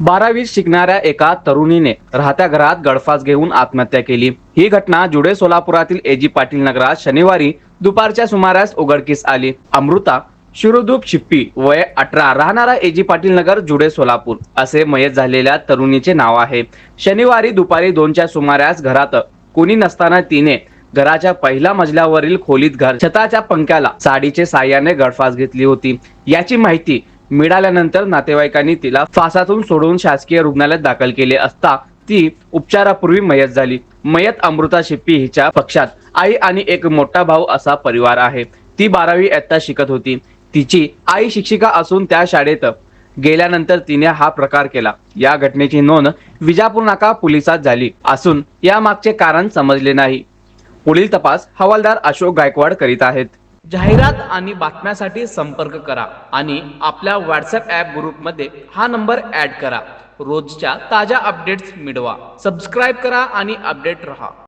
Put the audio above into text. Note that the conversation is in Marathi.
बारावीत शिकणाऱ्या एका तरुणीने राहत्या घरात गळफास घेऊन आत्महत्या केली. ही घटना जुडे सोलापुरातील एजी पाटील नगरात शनिवारी दुपारच्या सुमारास उघडकीस आली. अमृता शिरोधूप शिप्पी वय अठरा राहणारा एजी पाटील नगर जुडे सोलापूर असे मयत झालेल्या तरुणीचे नाव आहे. शनिवारी दुपारी दोनच्या सुमारास घरात कोणी नसताना तिने घराच्या पहिल्या मजल्यावरील खोलीत घर छताच्या पंख्याला साडीचे साह्याने गळफास घेतली होती. याची माहिती मिळाल्यानंतर नातेवाईकांनी तिला फासातून सोडून शासकीय रुग्णालयात दाखल केले असता ती उपचारापूर्वी मयत झाली. मयत अमृता शिप्पी हिच्या पक्षात. आई आणि एक मोठा भाऊ असा परिवार आहे. ती बारावी इयत्ता शिकत होती. तिची आई शिक्षिका असून त्या शाळेत गेल्यानंतर तिने हा प्रकार केला. या घटनेची नोंद विजापूर नाका पोलिसात झाली असून या मागचे कारण समजले नाही. पुढील तपास हवालदार अशोक गायकवाड करीत आहेत. जाहिरात आणि बातम्यासाठी संपर्क करा आणि आपल्या व्हॉट्सअप ॲप ग्रुपमध्ये हा नंबर ऍड करा. रोजच्या ताज्या अपडेट्स मिळवा. सबस्क्राईब करा आणि अपडेट रहा.